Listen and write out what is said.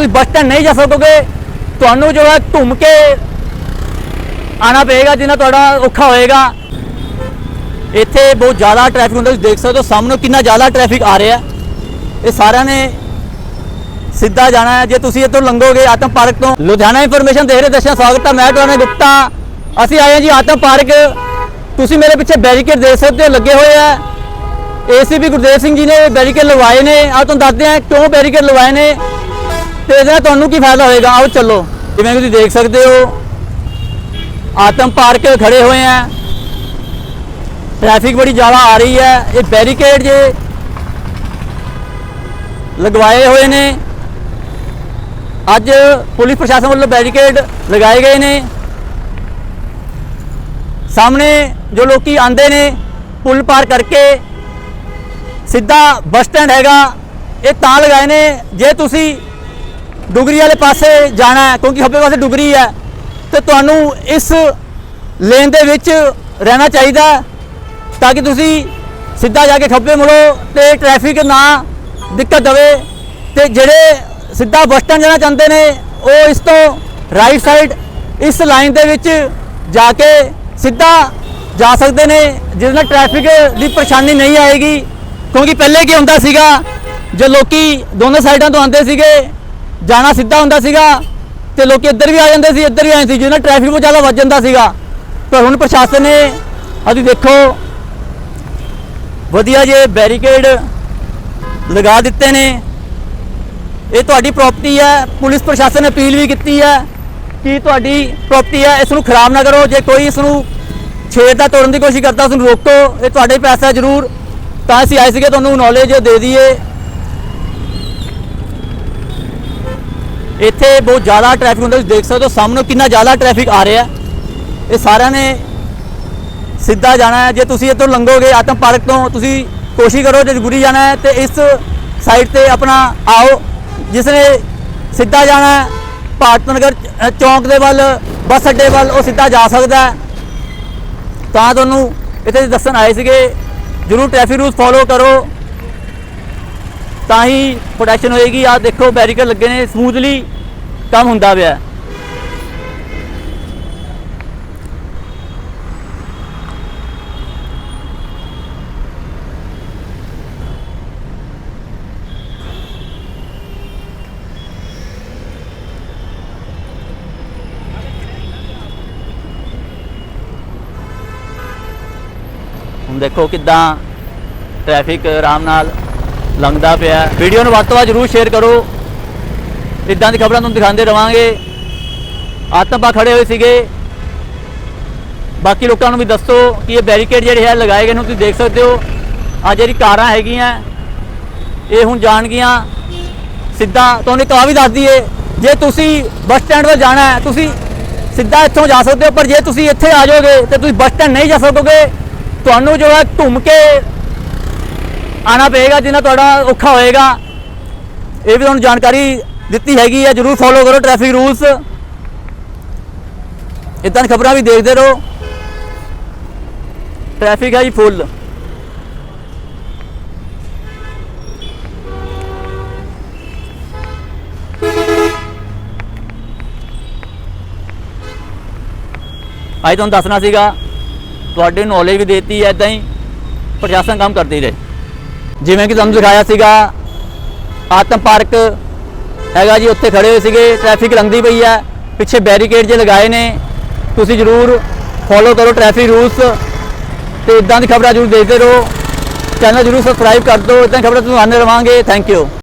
ਤੁਸੀਂ bus stand ਨਹੀਂ ਜਾ ਸਕੋਗੇ, ਤੁਹਾਨੂੰ ਜੋ ਹੈ ਘੁੰਮ ਕੇ ਆਣਾ ਪਏਗਾ, ਜਿੰਨਾ ਤੁਹਾਡਾ ਔਖਾ ਹੋਏਗਾ। ਇੱਥੇ ਬਹੁਤ ਜ਼ਿਆਦਾ ਟ੍ਰੈਫਿਕ ਹੁੰਦਾ, ਤੁਸੀਂ ਦੇਖ ਸਕਦੇ ਹੋ ਸਾਹਮਣੇ ਕਿੰਨਾ ਜ਼ਿਆਦਾ ਟ੍ਰੈਫਿਕ ਆ ਰਿਹਾ। ਇਹ ਸਾਰਿਆਂ ਨੇ ਸਿੱਧਾ ਜਾਣਾ ਹੈ। ਜੇ ਤੁਸੀਂ ਇੱਥੋਂ ਲੰਘੋਗੇ ਆਤਮ ਪਾਰਕ ਤੋਂ, ਲੁਧਿਆਣਾ ਇਨਫੋਰਮੇਸ਼ਨ ਦੇ ਰਹੇ ਦਰਸ਼ਕਾਂ ਸਵਾਗਤ ਹੈ, ਮੈਂ ਤੁਹਾਨੂੰ ਗੁਪਤਾ। ਅਸੀਂ ਆਏ ਹਾਂ ਜੀ ਆਤਮ ਪਾਰਕ। ਤੁਸੀਂ ਮੇਰੇ ਪਿੱਛੇ ਬੈਰੀਕੇਡ ਦੇਖ ਸਕਦੇ ਹੋ, ਲੱਗੇ ਹੋਏ ਆ। ਏਸੀਪੀ ਗੁਰਦੇਵ ਸਿੰਘ ਜੀ ਨੇ ਬੈਰੀਕੇਡ ਲਗਵਾਏ ਨੇ। ਆਹ ਤੁਹਾਨੂੰ ਦੱਸਦੇ ਹਾਂ ਕਿਉਂ ਬੈਰੀਕੇਡ ਲਗਵਾਏ ਨੇ। ਤੇ ਇਹਦਾ ਤੁਹਾਨੂੰ ਕੀ ਫਾਇਦਾ ਹੋਏਗਾ? ਆਓ ਚੱਲੋ। ਜਿਵੇਂ ਤੁਸੀਂ ਦੇਖ ਸਕਦੇ ਹੋ, ਆਤਮ ਪਾਰਕ ਖੜੇ ਹੋਏ ਆ। ਟ੍ਰੈਫਿਕ ਬੜੀ ਜ਼ਿਆਦਾ ਆ ਰਹੀ ਹੈ। ਇਹ ਬੈਰੀਕੇਡ ਜੇ ਲਗਵਾਏ ਹੋਏ ਨੇ। ਅੱਜ ਪੁਲਿਸ ਪ੍ਰਸ਼ਾਸਨ ਵੱਲੋਂ ਬੈਰੀਕੇਡ ਲਗਾਏ ਗਏ ਨੇ। ਸਾਹਮਣੇ ਜੋ ਲੋਕੀ ਆਂਦੇ ਨੇ, ਪੁਲ ਪਾਰ ਕਰਕੇ ਸਿੱਧਾ ਬੱਸ ਸਟੈਂਡ ਹੈਗਾ। ਇਹ ਤਾਂ ਲਗਾਏ ਨੇ। ਜੇ ਤੁਸੀਂ ਡੁਗਰੀ ਵਾਲੇ ਪਾਸੇ ਜਾਣਾ ਹੈ, ਕਿਉਂਕਿ ਖੱਬੇ ਪਾਸੇ ਡੁਗਰੀ ਹੈ। ਤੇ ਤੁਹਾਨੂੰ ਇਸ ਲੇਨ ਦੇ ਵਿੱਚ ਰਹਿਣਾ ਚਾਹੀਦਾ ਤਾਂ ਕਿ ਤੁਸੀਂ ਸਿੱਧਾ ਜਾ ਕੇ ਖੱਬੇ ਮੁੜੋ ਤੇ ਟ੍ਰੈਫਿਕ ਨਾ ਦਿੱਕਤ ਦੇਵੇ। ਤੇ ਜਿਹੜੇ ਸਿੱਧਾ ਬੱਸ ਸਟੈਂਡ ਜਾਣਾ ਚਾਹੁੰਦੇ ਨੇ, ਉਹ ਇਸ ਤੋਂ ਰਾਈਟ ਸਾਈਡ ਇਸ ਲਾਈਨ ਦੇ ਵਿੱਚ ਜਾ ਕੇ ਸਿੱਧਾ ਜਾ ਸਕਦੇ ਨੇ ਜਿਸ ਨਾਲ ਟ੍ਰੈਫਿਕ ਦੀ ਪਰੇਸ਼ਾਨੀ ਨਹੀਂ ਆਏਗੀ। ਕਿਉਂਕਿ ਪਹਿਲੇ ਕੀ ਹੁੰਦਾ ਸੀਗਾ ਜੋ ਲੋਕੀ ਦੋਨੋਂ ਸਾਈਡਾਂ ਤੋਂ ਆਉਂਦੇ ਸੀਗੇ ਜਾਣਾ ਸਿੱਧਾ ਹੁੰਦਾ ਸੀਗਾ ਤੇ ਲੋਕੀ ਇੱਧਰ ਵੀ ਆ ਜਾਂਦੇ ਸੀ, ਇੱਧਰ ਵੀ ਆਏ ਸੀ, ਜਿਹਨਾਂ ਨਾਲ ਟ੍ਰੈਫਿਕ ਬਹੁਤ ਜ਼ਿਆਦਾ ਵੱਧ ਜਾਂਦਾ ਸੀਗਾ। ਪਰ ਹੁਣ ਪ੍ਰਸ਼ਾਸਨ ਨੇ ਅਸੀਂ ਦੇਖੋ, ਵਧੀਆ ਜੇ ਬੈਰੀਕੇਡ ਲਗਾ ਦਿੱਤੇ ਨੇ। ਇਹ ਤੁਹਾਡੀ ਪ੍ਰਾਪਰਟੀ ਹੈ, ਪੁਲਿਸ ਪ੍ਰਸ਼ਾਸਨ ਨੇ ਅਪੀਲ ਵੀ ਕੀਤੀ ਹੈ ਕਿ ਤੁਹਾਡੀ ਪ੍ਰਾਪਰਟੀ ਹੈ, ਇਸ ਨੂੰ ਖਰਾਬ ਨਾ ਕਰੋ। ਜੇ ਕੋਈ ਇਸ ਨੂੰ ਛੇੜ ਦਾ ਤੋੜਨ ਦੀ ਕੋਸ਼ਿਸ਼ ਕਰਦਾ, ਉਸ ਨੂੰ ਰੋਕੋ। ਇਹ ਤੁਹਾਡੇ ਪੈਸਾ ਜ਼ਰੂਰ। ਤਾਂ ਅਸੀਂ ਆਏ ਸੀਗੇ, ਤੁਹਾਨੂੰ ਨੌਲੇਜ ਦੇ ਦਈਏ। ਇੱਥੇ ਬਹੁਤ ਜ਼ਿਆਦਾ ਟ੍ਰੈਫਿਕ ਹੁੰਦਾ, ਤੁਸੀਂ ਦੇਖ ਸਕਦੇ ਹੋ, ਸਾਹਮਣੇ ਕਿੰਨਾ ਜ਼ਿਆਦਾ ਟ੍ਰੈਫਿਕ ਆ ਰਿਹਾ। ਇਹ ਸਾਰਿਆਂ ਨੇ ਸਿੱਧਾ ਜਾਣਾ ਹੈ। ਜੇ ਤੁਸੀਂ ਇੱਥੋਂ ਲੰਘੋਗੇ ਆਤਮ ਪਾਰਕ ਤੋਂ, ਤੁਸੀਂ ਕੋਸ਼ਿਸ਼ ਕਰੋ, ਜੇ ਗੁਰੀ ਜਾਣਾ ਹੈ, ਤੇ ਇਸ ਸਾਈਡ ਤੇ ਆਪਣਾ ਆਓ। ਜਿਸ ਨੇ ਸਿੱਧਾ ਜਾਣਾ ਹੈ, ਭਾਰਤ ਨਗਰ ਚੌਂਕ ਦੇ ਵੱਲ, ਬੱਸ ਅੱਡੇ ਵੱਲ, ਉਹ ਸਿੱਧਾ ਜਾ ਸਕਦਾ ਹੈ। ਤਾਂ ਤੁਹਾਨੂੰ ਇੱਥੇ ਦੱਸਣ ਆਏ ਸੀਗੇ, ਜਰੂਰ ਟ੍ਰੈਫਿਕ ਰੂਲਸ ਫੋਲੋ ਕਰੋ। ਤਾਂ ਹੀ ਪ੍ਰੋਟੈਕਸ਼ਨ ਹੋਏਗੀ। ਆ ਦੇਖੋ ਬੈਰੀਕੇਡ ਲੱਗੇ ਨੇ ਸਮੂਥਲੀ ਕੰਮ ਹੁੰਦਾ ਪਿਆ। ਹੁਣ ਦੇਖੋ ਕਿਦਾਂ ਟ੍ਰੈਫਿਕ ਆਰਾਮ ਨਾਲ ਲੰਘਦਾ ਪਿਆ। ਵੀਡੀਓ ਨੂੰ ਵੱਧ ਤੋਂ ਵੱਧ ਜਰੂਰ ਸ਼ੇਅਰ ਕਰੋ। ਇਦਾਂ ਦੀ ਖਬਰਾਂ ਤੁਹਾਨੂੰ ਦਿਖਾਉਂਦੇ ਰਵਾਂਗੇ। ਆਤਮਪਾ ਖੜੇ ਹੋਏ ਸੀਗੇ। ਬਾਕੀ ਲੋਕਾਂ ਨੂੰ ਵੀ ਦੱਸੋ ਕਿ ਇਹ ਬੈਰੀਕੇਡ ਜਿਹੜੇ ਹੈ ਲਗਾਏ ਗਏ ਨੇ, ਤੁਸੀਂ ਦੇਖ ਸਕਦੇ ਹੋ। ਆ ਜਿਹੜੀ ਕਾਰਾਂ ਹੈਗੀਆਂ, ਇਹ ਹੁਣ ਜਾਣਗੀਆਂ ਸਿੱਧਾ ਤੁਹਾਨੂੰ ਇੱਕ ਆ ਵੀ ਦੱਸ ਦਈਏ, ਜੇ ਤੁਸੀਂ ਬੱਸ ਸਟੈਂਡ ਵੱਲ ਜਾਣਾ ਹੈ, ਤੁਸੀਂ ਸਿੱਧਾ ਇੱਥੋਂ ਜਾ ਸਕਦੇ ਹੋ, ਪਰ ਜੇ ਤੁਸੀਂ ਇੱਥੇ ਆ ਜਾਓਗੇ, ਤੇ ਤੁਸੀਂ ਬੱਸ ਸਟੈਂਡ ਨਹੀਂ ਜਾ ਸਕੋਗੇ। ਤੁਹਾਨੂੰ ਜੋ ਹੈ ਘੁੰਮ ਕੇ ਆਣਾ ਪਏਗਾ, ਜਿੰਨਾ ਤੁਹਾਡਾ ਔਖਾ ਹੋਏਗਾ। ਇਹ ਵੀ ਤੁਹਾਨੂੰ ਜਾਣਕਾਰੀ ਦਿੱਤੀ ਹੈਗੀ ਹੈ ਜਰੂਰ ਫੋਲੋ ਕਰੋ ਟ੍ਰੈਫਿਕ ਰੂਲਸ ਇਦਾਂ ਦੀਆਂ ਖਬਰਾਂ ਵੀ ਦੇਖਦੇ ਰਹੋ। ਟ੍ਰੈਫਿਕ ਹੈ ਜੀ ਫੁੱਲ ਅੱਜ ਤੁਹਾਨੂੰ ਦੱਸਣਾ ਸੀਗਾ, ਤੁਹਾਡੇ ਨੌਲੇਜ ਵੀ ਦਿੱਤੀ ਐ ਇਦਾਂ ਹੀ, ਪ੍ਰਸ਼ਾਸਨ ਕੰਮ ਕਰਦੀ ਰਹੇ। ਜਿਵੇਂ ਕਿ ਤੁਹਾਨੂੰ ਦਿਖਾਇਆ ਸੀਗਾ, ਆਤਮ ਪਾਰਕ ਹੈਗਾ ਜੀ, ਉੱਥੇ ਖੜੇ ਹੋਏ ਸੀਗੇ ਟ੍ਰੈਫਿਕ ਲੰਘਦੀ ਪਈ ਹੈ, ਪਿੱਛੇ ਬੈਰੀਕੇਡ ਜੇ ਲਗਾਏ ਨੇ, ਤੁਸੀਂ ਜਰੂਰ ਫੋਲੋ ਕਰੋ ਟ੍ਰੈਫਿਕ ਰੂਲਸ ਤੇ ਇਦਾਂ ਦੀ ਖਬਰਾਂ ਜਰੂਰ ਦੇਖਦੇ ਰਹੋ ਚੈਨਲ ਜਰੂਰ ਸਬਸਕ੍ਰਾਈਬ ਕਰ ਦਿਓ ਇਦਾਂ ਖਬਰਾਂ ਤੁਹਾਨੂੰ ਆਉਂਦੇ ਰਵਾਂਗੇ ਥੈਂਕ ਯੂ